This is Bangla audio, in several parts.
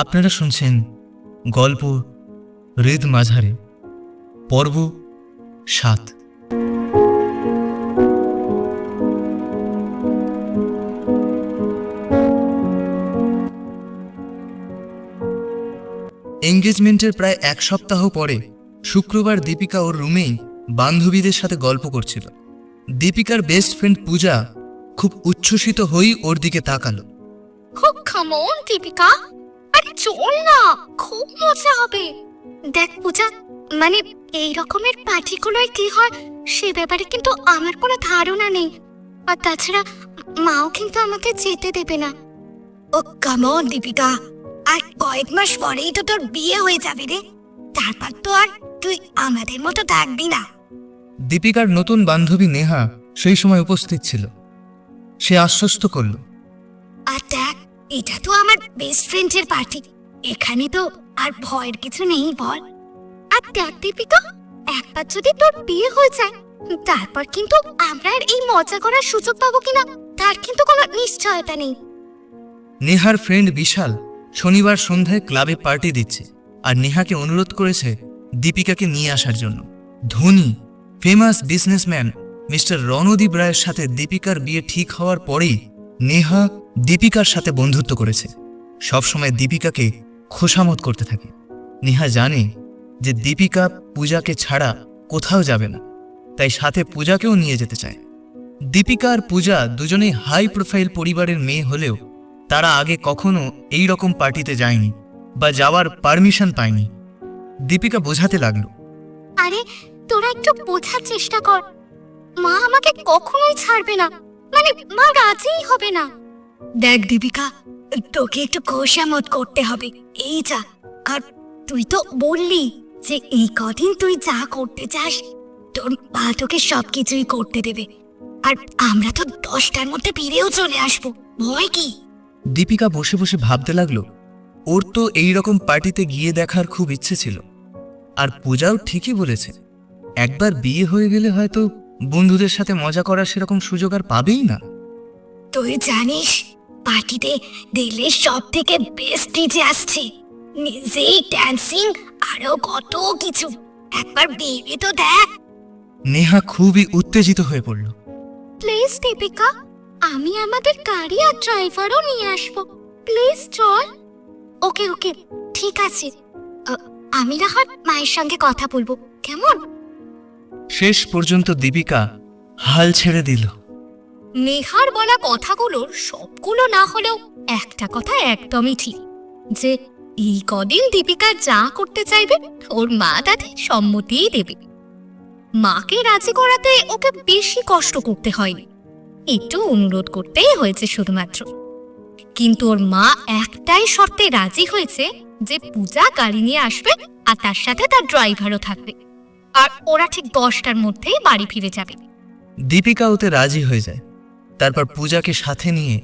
আপনারা শুনছেন গল্প হৃদ মাঝারে, পর্ব সাত। এঙ্গেজমেন্টের প্রায় এক সপ্তাহ পরে শুক্রবার দীপিকা ওর রুমেই বান্ধবীদের সাথে গল্প করছিল। দীপিকার বেস্ট ফ্রেন্ড পূজা খুব উচ্ছ্বসিত হয়েই ওর দিকে তাকালো। খুব খামন দীপিকা। চল না খুব মজা হবে। দেখ পূজা মানে এই রকমের পার্টিগুলোয় কি হয় সে ব্যাপারে কিন্তু আমার কোনো ধারণা নেই। আর তাছাড়া মাও কিন্তু আমাকে যেতে দেবে না। ও কামন দীপিকা। আর কয়েক মাস পরেই তো তোর বিয়ে হয়ে যাবে রে। তারপর তো আর তুই আমাদের মতো থাকবি না। দীপিকার নতুন বান্ধবী নেহা সেই সময় উপস্থিত ছিল। সে আশ্বস্ত করল। আর এটা তো আমার বেস্ট ফ্রেন্ডের পার্টি এখানে তো আর ভয়ের কিছু নেই, বল। আর দেখ, দীপিকা, একবার যদি তোর বিয়ে হয়ে যায়, তারপর কিন্তু আমরা আর এই মজা করার সুযোগ পাবো কিনা, তার কিন্তু কোনো নিশ্চয়তা নেই। নেহার ফ্রেন্ড বিশাল শনিবার সন্ধ্যায় ক্লাবে পার্টি দিচ্ছে আর নেহাকে অনুরোধ করেছে দীপিকাকে নিয়ে আসার জন্য। ধনী ফেমাস বিজনেসম্যান মিস্টার রণদীপ রায়ের সাথে দীপিকার বিয়ে ঠিক হওয়ার পরেই নেহা দীপিকার সাথে বন্ধুত্ব করেছে। সবসময় দীপিকাকে খোসামত করতে থাকে। নেহা জানে যে দীপিকা পূজাকে ছাড়া কোথাও যাবে না, তাই সাথে পূজাকেও নিয়ে যেতে চায়। দীপিকা আর পূজা দুজনেই হাই প্রোফাইল পরিবারের মেয়ে হলেও তারা আগে কখনো এই রকম পার্টিতে যায়নি বা যাওয়ার পারমিশন পায়নি। দীপিকা বোঝাতে লাগল। আরে, তোরা একটু বোঝার চেষ্টা কর। মা আমাকে কখনোই ছাড়বে না। মানে মা রাজিই হবে না। দেখ দীপিকা তোকে একটু করতে হবে। এই যা আর তুই তো বললি যে এই কদিন তুই যা করতে চাস তোর মা তোকে সবকিছুই করতে দেবে। আর আমরা তো দশটার মধ্যে ফিরেও চলে আসব। ভয় কি? দীপিকা বসে বসে ভাবতে লাগল ওর তো এই রকম পার্টিতে গিয়ে দেখার খুব ইচ্ছে ছিল। আর পূজাও ঠিকই বলেছে একবার বিয়ে হয়ে গেলে হয়তো বন্ধুদের সাথে মজা করার সেরকম সুযোগ আর পাবেই না। তুই জানিস পার্টিতে দিল্লির সব থেকে বেস্ট ডিজে আসছে। নিজেই ড্যান্সিং আরও কত কিছু। একবার ভেবে তো দেখ। নেহা খুবই উত্তেজিত হয়ে পড়ল। প্লিজ দীপিকা আমি আমাদের গাড়ি আর ড্রাইভারও নিয়ে আসব। প্লিজ চল। ওকে ওকে ঠিক আছে। আ, আমি না হয় মায়ের সঙ্গে কথা বলব। কেমন? শেষ পর্যন্ত দীপিকা হাল ছেড়ে দিল। নেহার বলা কথাগুলোর সবগুলো না হলেও একটা কথা একদমই ঠিক, যে এই কদিন দীপিকা যা করতে চাইবে, ওর মা তাতে সম্মতিই দেবে। মাকে রাজি করাতে ওকে বেশি কষ্ট করতে হয়নি, একটু অনুরোধ করতেই হয়েছে শুধুমাত্র। কিন্তু ওর মা একটাই শর্তে রাজি হয়েছে যে পূজা গাড়ি নিয়ে আসবে আর তার সাথে তার ড্রাইভারও থাকবে। আর ওরা ঠিক দশটার মধ্যেই বাড়ি ফিরে যাবে। দীপিকা ওতে রাজি হয়ে যায়। তারপর পূজাকে সাথে নিয়ে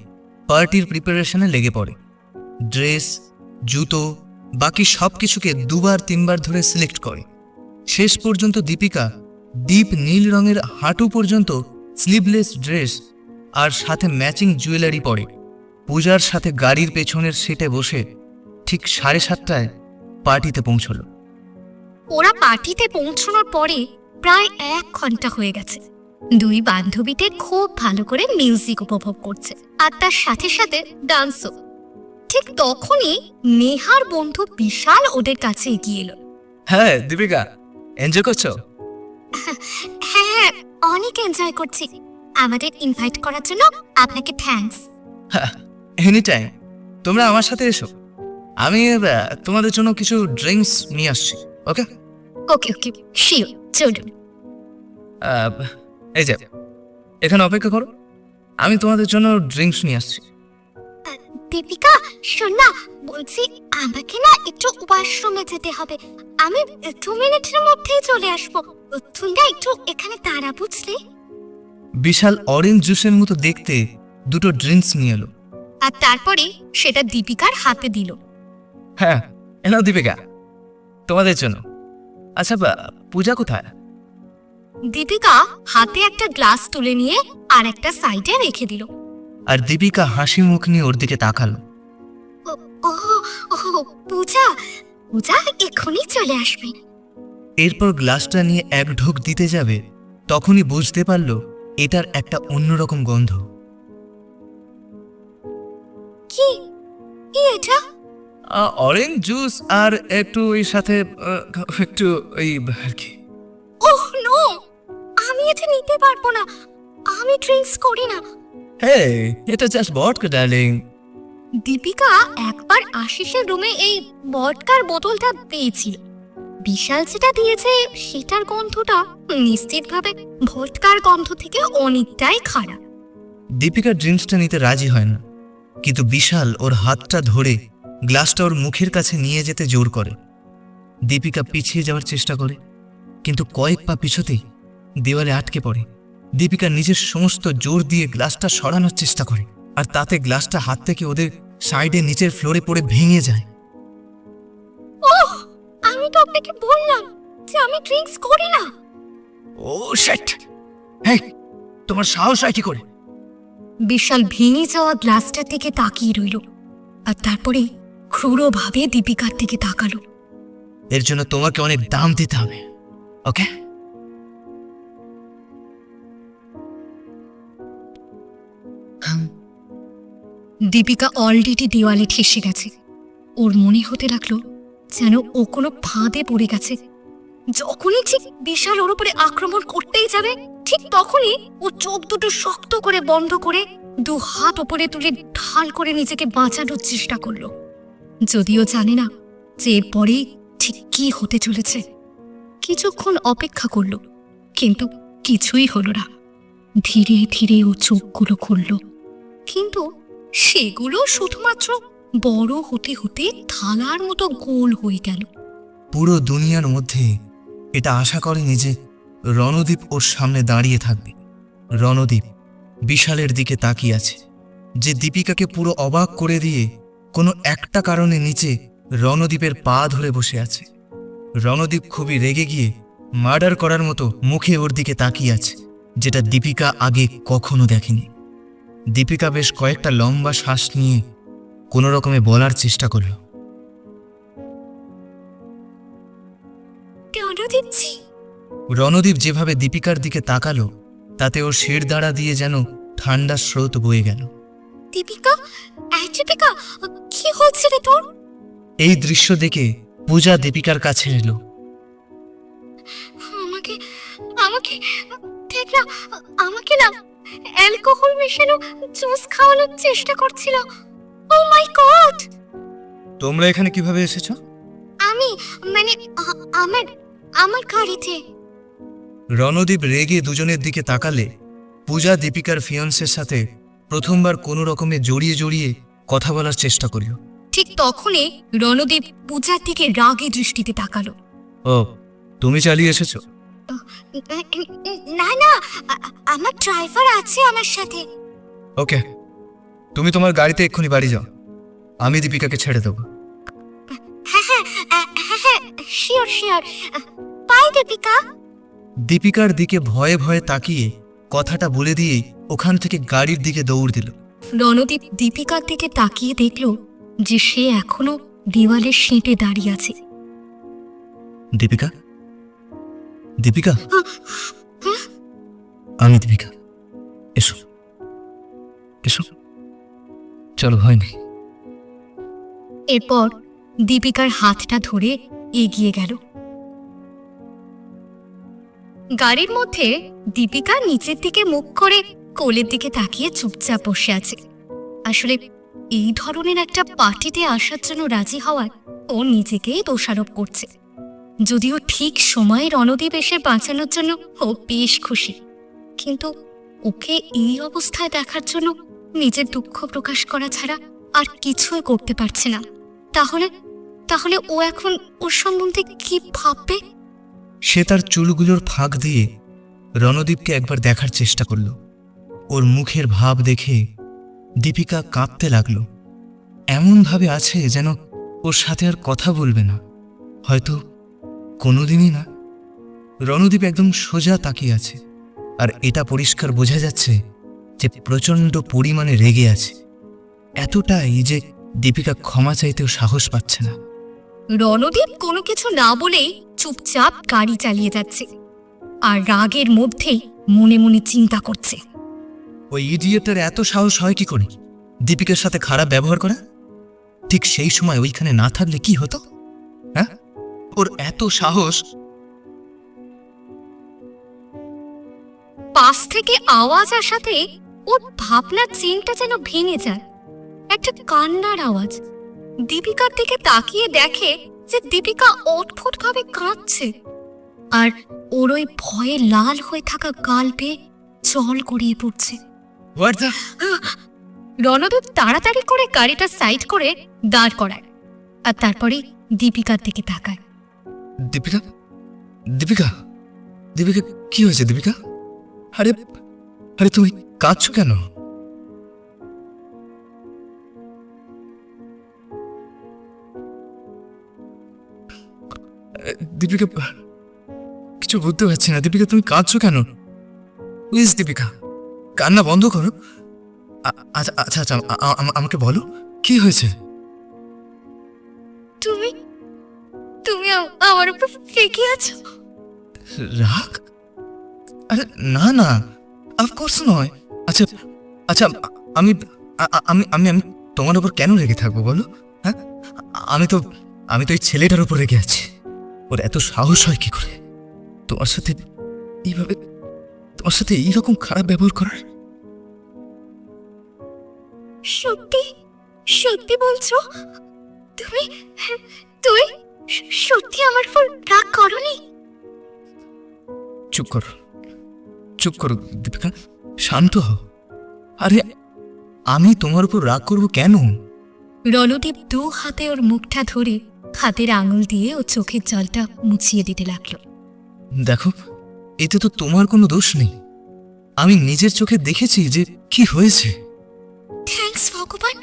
পার্টির প্রিপারেশনে লেগে পড়ে। ড্রেস, জুতো, বাকি সব কিছুকে দুবার, তিনবার ধরে সিলেক্ট করে। শেষ পর্যন্ত দীপিকা দীপ নীল রঙের হাঁটু পর্যন্ত স্লিভলেস ড্রেস আর সাথে ম্যাচিং জুয়েলারি পরে। পূজার সাথে গাড়ির পেছনের সিটে বসে ঠিক সাড়ে সাতটায় পার্টিতে পৌঁছলো। ওরা পার্টিতে পৌঁছানোর পরে প্রায় এক ঘণ্টা হয়ে গেছে। দুই বান্ধবীতে খুব ভালো করে মিউজিক উপভোগ করছে আর তার সাথে সাথে ডান্সও। ঠিক তখনই নেহার বন্ধু বিশাল ওদের কাছে এগিয়ে এলো। হ্যাঁ দীপিকা এনজয় করছ? হ্যাঁ অনেক এনজয় করছি। আমাদের ইনভাইট করার জন্য আপনাকে থ্যাঙ্কস এনি টাইম তোমরা আমার সাথে এসো। আমি তোমাদের জন্য কিছু ড্রিঙ্কস নিয়ে আসছি ওকে ওকে ওকে শিওর চলুন। এই যে এখানে অপেক্ষা করো। আমি তোমাদের জন্য ড্রিঙ্কস নিয়ে আসছি। দীপিকা শোন না বলছি আমাকে না একটু ওয়াশরুমে যেতে হবে। আমি দু মিনিটের মধ্যেই চলে আসব। তুই না একটু এখানে দাঁড়া বুঝলি? বিশাল অরেঞ্জ জুসের মতো দেখতে দুটো ড্রিঙ্কস নিয়ে এলো। আর তারপরে সেটা দীপিকার হাতে দিল। হ্যাঁ এনাও দীপিকা তোমাদের জন্য। আচ্ছা পূজা কোথায়? দীপিকা হাতে একটা গ্লাস তুলে নিয়ে আর একটা সাইডে রেখে দিল। আর দীপিকা হাসি মুখ নিয়ে ওর দিকে তাকালো। ও ও পূজা পূজা এক্ষুনি চলে আসবে। এরপর গ্লাসটা নিয়ে এক ঢোক দিতে যাবে তখনই বুঝতে পারল এটার একটা অন্যরকম গন্ধ। কি এটা? অরেঞ্জ জুস আর একটু ওই সাথে একটু ওই আর কি। ওহ নো আমি এটা নিতে পারব না। আমি ড্রিঙ্কস করি না। হে এটা জাস্ট বটকা ডার্লিং দীপিকা একবার আশিসের রুমে এই বটকার বোতলটা পেয়েছিল। বিশাল যেটা দিয়েছে সেটার গন্ধটা নিশ্চিতভাবে ভটকার গন্ধ থেকে অনেকটাই খারাপ। দীপিকা ড্রিঙ্কসটা নিতে রাজি হয় না। কিন্তু বিশাল ওর হাতটা ধরে গ্লাসটা ওর মুখের কাছে নিয়ে যেতে জোর করে। দীপিকা পিছিয়ে যাওয়ার চেষ্টা করে কিন্তু কয়েক পা পিছতেই দেওয়ালে আটকে পড়ে। দীপিকা নিজের সমস্ত জোর দিয়ে গ্লাসটা সরানোর চেষ্টা করে আর তাতে গ্লাসটা হাত থেকে ওদের সাইডে নিচের ফ্লোরে পড়ে ভেঙে যায়। ওহ আমি তো আপনাকে বললাম যে আমি ড্রিঙ্কস করি না। ও শেট! হ্যাঁ তোমার সাহস হয় কি করে? বিশাল ভেঙে যাওয়া গ্লাসটার দিকে তাকিয়ে রইল আর তারপরে ক্রূরভাবে দীপিকার দিকে তাকালো। এর জন্য তোমাকে অনেক দাম দিতে হবে ওকে? দীপিকা অলরেডি দেওয়ালে ঠেসে গেছে। ওর মনে হতে লাগল যেন ও কোনো ফাঁদে পড়ে গেছে। যখনই ঠিক বিশাল ওর উপরে আক্রমণ করতেই যাবে ঠিক তখনই ও চোখ দুটো শক্ত করে বন্ধ করে দু হাত ওপরে তুলে ঢাল করে নিজেকে বাঁচানোর চেষ্টা করল। যদিও জানে না যে এরপরেই ঠিক কি হতে চলেছে। কিছুক্ষণ অপেক্ষা করল, কিন্তু কিছুই হলো না। ধীরে ধীরে ও চোখগুলো খুলল, কিন্তু সেগুলো শুধুমাত্র বড় হতে হতে থালার মতো গোল হয়ে গেল। পুরো দুনিয়ার মধ্যে এটা আশা করেনি যে রণদীপ ওর সামনে দাঁড়িয়ে থাকবে। রণদীপ বিশালের দিকে তাকিয়ে আছে, যে দীপিকাকে পুরো অবাক করে দিয়ে কোনো একটা কারণে নিচে রণদীপের পা ধরে বসে আছে। রণদীপ খুবই রেগে গিয়ে মার্ডার করার মতো মুখে ওর দিকে তাকিয়ে আছে যেটা দীপিকা আগে কখনো দেখেনি। দীপিকা বেশ কয়েকটা লম্বা শ্বাস নিয়ে কোনো রকমে বলার চেষ্টা করল। রণদীপ যেভাবে দীপিকার দিকে তাকালো তাতে ওর শির দাঁড়া দিয়ে যেন ঠান্ডা স্রোত বয়ে গেল। দীপিকা দীপিকা কি হচ্ছে রে তোর? এই দৃশ্য দেখে পূজা দীপিকার কাছে এলো। আমাকে আমাকে দেখ না আমাকে না অ্যালকোহল মেশানো জুস খাওয়ানোর চেষ্টা করছিল। ও মাই গড তোমরা এখানে কীভাবে এসেছ? আমি মানে আ- আমার আমার গাড়িতে। রণদীপ রেগে দুজনের দিকে তাকালে পূজা দীপিকার ফিয়ন্সের সাথে প্রথমবার কোনো রকমে জড়িয়ে জড়িয়ে কথা বলার চেষ্টা করিল ঠিক তখনই রণদীপ পূজার দিকে রাগে দৃষ্টিতে তাকালো। ও তুমি চালিয়ে এসেছ? না না আমার ড্রাইভার আছে আমার সাথে। ওকে তুমি তোমার গাড়িতে এক্ষুনি বাড়ি যাও। আমি দীপিকাকে ছেড়ে দেবো। হ্যাঁ হ্যাঁ হ্যাঁ হ্যাঁ শিওর শিওর বাই দীপিকা। দীপিকার দিকে ভয়ে ভয়ে তাকিয়ে কথাটা বলে দিয়ে ওখান থেকে গাড়ির দিকে দৌড় দিল। রণদীপ দীপিকার দিকে তাকিয়ে দেখল যে সে এখনও দেওয়ালের সেঁটে দাঁড়িয়ে আছে। দীপিকা? দীপিকা? আমি দীপিকা। এসো। এসো। চলো ভয় নেই এরপর দীপিকার হাতটা ধরে এগিয়ে গেল। গাড়ির মধ্যে দীপিকা নিচের দিকে মুখ করে কোলের দিকে তাকিয়ে চুপচাপ বসে আছে। আসলে এই ধরনের একটা পার্টিতে আসার জন্য রাজি হওয়ার ও নিজেকেই দোষারোপ করছে। যদিও ঠিক সময়ে রণদীপ এসে বাঁচানোর জন্য ও বেশ খুশি। কিন্তু ওকে এই অবস্থায় দেখার জন্য নিজের দুঃখ প্রকাশ করা ছাড়া আর কিছুই করতে পারছে না। তাহলে তাহলে ও এখন ওর সম্বন্ধে কি ভাববে? সে তার চুলগুলোর ফাঁক দিয়ে রণদীপকে একবার দেখার চেষ্টা করল। ওর মুখের ভাব দেখে দীপিকা কাঁপতে লাগল। এমনভাবে আছে যেন ওর সাথে আর কথা বলবে না। হয়তো কোনোদিনই না। রণদীপ একদম সোজা তাকিয়ে আছে। আর এটা পরিষ্কার বোঝা যাচ্ছে যে প্রচণ্ড পরিমাণে রেগে আছে। এতটাই যে দীপিকা ক্ষমা চাইতেও সাহস পাচ্ছে না। রণদীপ কোনো কিছু না বলেই চুপচাপ গাড়ি চালিয়ে যাচ্ছে। আর রাগের মধ্যেই মনে মনে চিন্তা করছে। ওই ইডিয়েটার এত সাহস হয় কি করে? দীপিকার সাথে খারাপ ব্যবহার করা? ঠিক সেই সময় ওইখানে না থাকলে কি হতো? হ্যাঁ? ওর এত সাহস! পাশ থেকে আওয়াজ আসাতে ওর ভাবনার চেনটা যেন ভেঙে যায়। একটা কান্নার আওয়াজ। দীপিকার দিকে তাকিয়ে দেখে যে দীপিকা অদ্ভুত ভাবে কাঁদছে। আর ওর ওই ভয়ে লাল হয়ে থাকা গাল পেয়ে জল গড়িয়ে পড়ছে। হোয়াট দ্য তাড়াতাড়ি করে গাড়িটা সাইড করে দাঁড় করায় আর তারপরে দীপিকার দিকে তাকায়। দীপিকা? দীপিকা? দীপিকা কি হয়েছে দীপিকা? আরে আরে তুমি কাঁদছো কেন? দীপিকা কিছু বুঝতে পারছি না। দীপিকা তুমি কাঁদছো কেন? প্লিজ দীপিকা। কান্না বন্ধ করো। আচ্ছা আচ্ছা আচ্ছা আমাকে বলো কি হয়েছে? তুমি তুমি আমার উপর ফেঁকে আছো? রাগ? আরে না না অফকোর্স নয়। আচ্ছা আচ্ছা আমি আমি আমি আমি তোমার উপর কেন রেগে থাকব বলো? হ্যাঁ? আমি তো আমি তো এই ছেলেটার উপর রেগে আছি। ওর এত সাহস হয় কি করে? তোমার সাথে এইভাবে তোমার সাথে এইরকম খারাপ ব্যবহার করার? সত্যি? সত্যি বলছো? তুমি তুই সত্যি আমার উপর রাগ করনি? চুপ করো। চুপ করো দীপিকা। শান্ত হও। আরে আমি তোমার উপর রাগ করব কেন? রণদীপ দু হাতে ওর মুখটা ধরে হাতের আঙুল দিয়ে ও চোখের জলটা মুছিয়ে দিতে লাগল। দেখো এতে তো তোমার কোনো দোষ নেই। আমি নিজের চোখে দেখেছি যে কি হয়েছে। থ্যাঙ্কস ভগবান।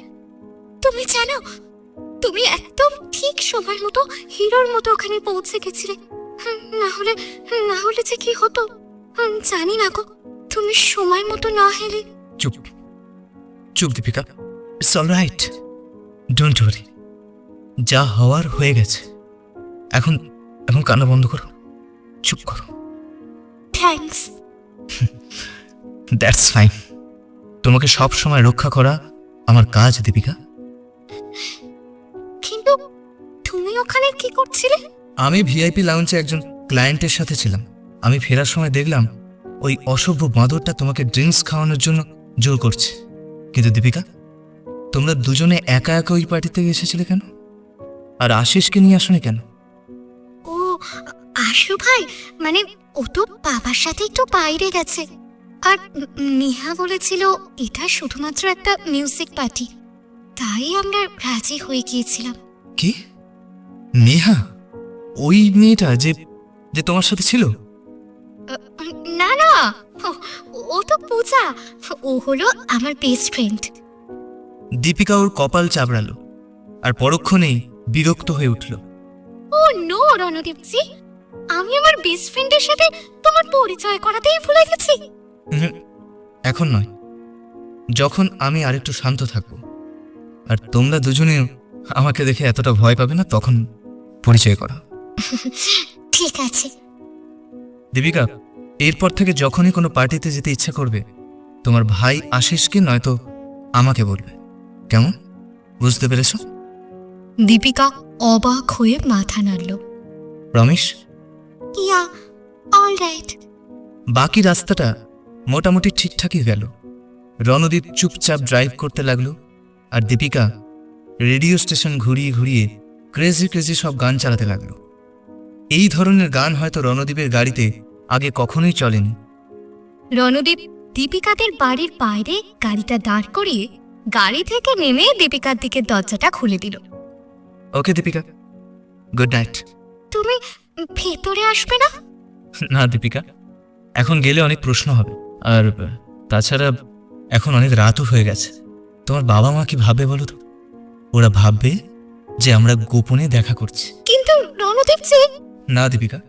তুমি জানো তুমি একদম ঠিক সময় মতো হিরোর মতো ওখানে পৌঁছে গেছিলে। না হলে না হলে যে কি হতো? জানি না গো। তুমি সময় মতো না হেলে। চুপ। চুপ Deepika. It's all right don't worry যা হওয়ার হয়ে গেছে। এখন এখন কান্না বন্ধ করো। চুপ করো। থ্যাঙ্কস দ্যাটস ফাইন তোমাকে সব সময় রক্ষা করা আমার কাজ দীপিকা। কিন্তু তুমি ওখানে কি করছিলে? আমি ভিআইপি লাউঞ্জে একজন ক্লায়েন্টের সাথে ছিলাম। আমি ফেরার সময় দেখলাম ওই অসভ্য বাঁদরটা তোমাকে ড্রিঙ্কস খাওয়ানোর জন্য জোর করছে। কিন্তু দীপিকা তোমরা দুজনে একা একা ওই পার্টিতে এসেছিলে কেন? আর আশিসকে নিয়ে আসনি কেন? ও আশু ভাই মানে ও তো বাবার সাথে একটু বাইরে গেছে। আর নেহা বলেছিল এটা শুধুমাত্র একটা মিউজিক পার্টি। তাই আমরা রাজি হয়ে গিয়েছিলাম। কি? নেহা? ওই মেয়েটা যে যে তোমার সাথে ছিল? না না ও- তো পূজা। ও হলো আমার বেস্ট ফ্রেন্ড দীপিকা ওর কপাল চাবড়ালো আর পরক্ষণেই বিরক্ত হয়ে উঠল। Oh no Randeepji. আমি আমার বেস্ট ফ্রেন্ডের সাথে তোমার পরিচয় করাতেই ভুলে গেছি। এখন নয়। যখন আমি আরেকটু শান্ত থাকব আর তোমরা দুজনে আমাকে দেখে এতটা ভয় পাবে না তখন পরিচয় করা। ঠিক আছে। দীপিকা এরপর থেকে যখনই কোনো পার্টিতে যেতে ইচ্ছা করবে তোমার ভাই আশিসকে নয়তো আমাকে বলবে। কেমন? বুঝতে পেরেছ? দীপিকা অবাক হয়ে মাথা নাড়ল। রমেশ ইয়া অল রাইট বাকি রাস্তাটা মোটামুটি ঠিকঠাকই গেল। রণদীপ চুপচাপ ড্রাইভ করতে লাগল আর দীপিকা রেডিও স্টেশন ঘুরিয়ে ঘুরিয়ে ক্রেজি ক্রেজি সব গান চালাতে লাগল। এই ধরনের গান হয়তো রণদীপের গাড়িতে আগে কখনোই চলেনি। রণদীপ দীপিকাদের বাড়ির বাইরে গাড়িটা দাঁড় করিয়ে গাড়ি থেকে নেমে দীপিকার দিকে দরজাটা খুলে দিল। ওকে দীপিকা গুড নাইট তুমি ভেতরে আসবে না? না দীপিকা। এখন গেলে অনেক প্রশ্ন হবে। আর তাছাড়া এখন অনেক রাতও হয়ে গেছে। তোমার বাবা মা কি ভাববে বলো তো? ওরা ভাববে যে আমরা গোপনে দেখা করছি। কিন্তু রণদীপ যে না দীপিকা।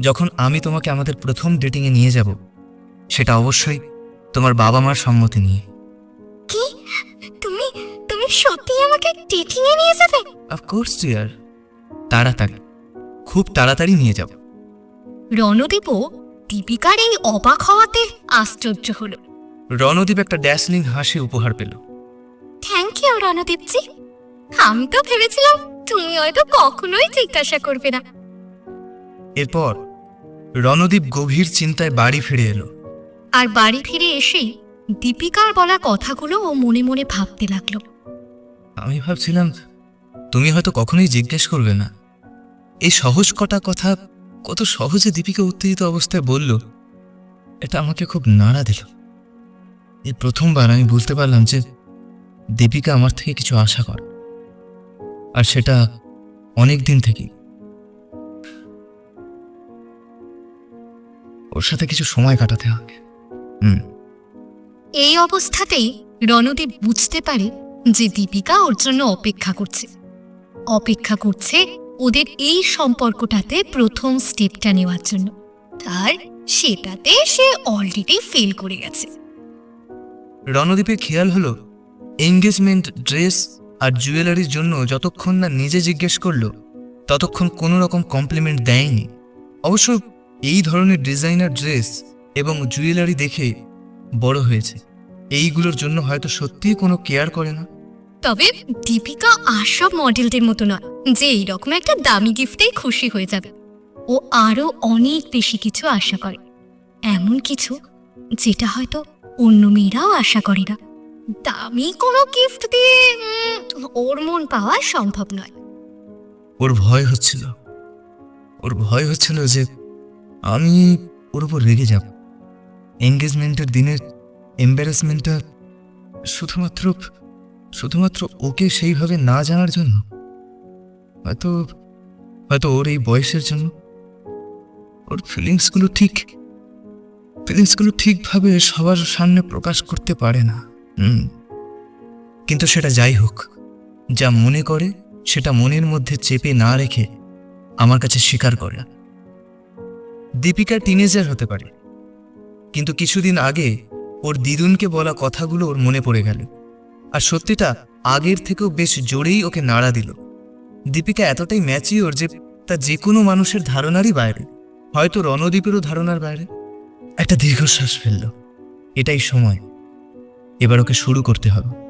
যখন আমি তোমাকে আমাদের প্রথম ডেটিংয়ে নিয়ে যাব সেটা অবশ্যই তোমার বাবা মার সম্মতি নিয়ে। কি? তুমি তুমি সত্যি আমাকে ডেটিং এ নিয়ে যাবে? অফ অফকোর্স ডিয়ার তাড়াতাড়ি। খুব তাড়াতাড়ি নিয়ে যাব। রণদীপও দীপিকার এই অবাক হওয়াতে আশ্চর্য হলো। রণদীপ একটা ড্যাসলিং হাসি উপহার পেল। Thank you Randeepji. আমি তো ভেবেছিলাম তুমি হয়তো কখনোই জিজ্ঞাসা করবে না। এরপর রণদীপ গভীর চিন্তায় বাড়ি ফিরে এলো। আর বাড়ি ফিরে এসেই দীপিকার বলা কথাগুলো ও মনে মনে ভাবতে লাগল। আমি ভাবছিলাম তুমি হয়তো কখনোই জিজ্ঞেস করবে না। এই সহজ কটা কথা কত সহজে দীপিকা উত্তেজিত অবস্থায় বলল, এটা আমাকে খুব নাড়া দিল। এই প্রথমবার আমি বুঝতে পারলাম যে, দীপিকা আমার থেকে কিছু আশা করে। আর সেটা অনেক দিন থেকেই। ওর সাথে কিছু সময় কাটাতে হবে। এই অবস্থাতেই রণদীপ বুঝতে পারে যে দীপিকা ওর জন্য অপেক্ষা করছে। অপেক্ষা করছে ওদের এই সম্পর্কটাতে প্রথম স্টেপটা নেওয়ার জন্য। আর সেটাতে সে অলরেডি ফেল করে গেছে। রণদীপের খেয়াল হলো এঙ্গেজমেন্ট ড্রেস আর জুয়েলারির জন্য যতক্ষণ না নিজে জিজ্ঞেস করল, ততক্ষণ কোনো রকম কমপ্লিমেন্ট দেয়নি। অবশ্য এই ধরনের ডিজাইনার ড্রেস এবং জুয়েলারি দেখে বড় হয়েছে। এইগুলোর জন্য হয়তো সত্যিই কোনো কেয়ার করে না। তবে দীপিকা আর সব মডেলদের মতো নয়, যে এইরকম একটা দামি গিফটেই খুশি হয়ে যাবে। ও আরও অনেক বেশি কিছু আশা করে। এমন কিছু যেটা হয়তো অন্য মেয়েরাও আশা করে না। দামি কোনো গিফট দিয়ে ওর মন পাওয়া সম্ভব নয়। ওর ভয় হচ্ছিল। ওর ভয় হচ্ছিল যে আমি ওর উপর রেগে যাব। এঙ্গেজমেন্টের দিনের এম্বারাসমেন্টটা শুধুমাত্র শুধুমাত্র ওকে সেইভাবে না জানার জন্য? হয়তো হয়তো ওর এই বয়সের জন্য। ওর ফিলিংসগুলো ঠিক ফিলিংসগুলো ঠিকভাবে সবার সামনে প্রকাশ করতে পারে না। হুম। কিন্তু সেটা যাই হোক, যা মনে করে সেটা মনের মধ্যে চেপে না রেখে আমার কাছে স্বীকার করে। দীপিকা টিনেজার হতে পারে। কিন্তু কিছুদিন আগে ওর দিদুনকে বলা কথাগুলো ওর মনে পড়ে গেল। আর সত্যিটা আগের থেকেও বেশ জোরেই ওকে নাড়া দিল। দীপিকা এতটাই ম্যাচিওর যে তা যে কোনো মানুষের ধারণারই বাইরে। হয়তো রণদ্বীপেরও ধারণার বাইরে। একটা দীর্ঘশ্বাস ফেলল। এটাই সময়। এবার ওকে শুরু করতে হবে।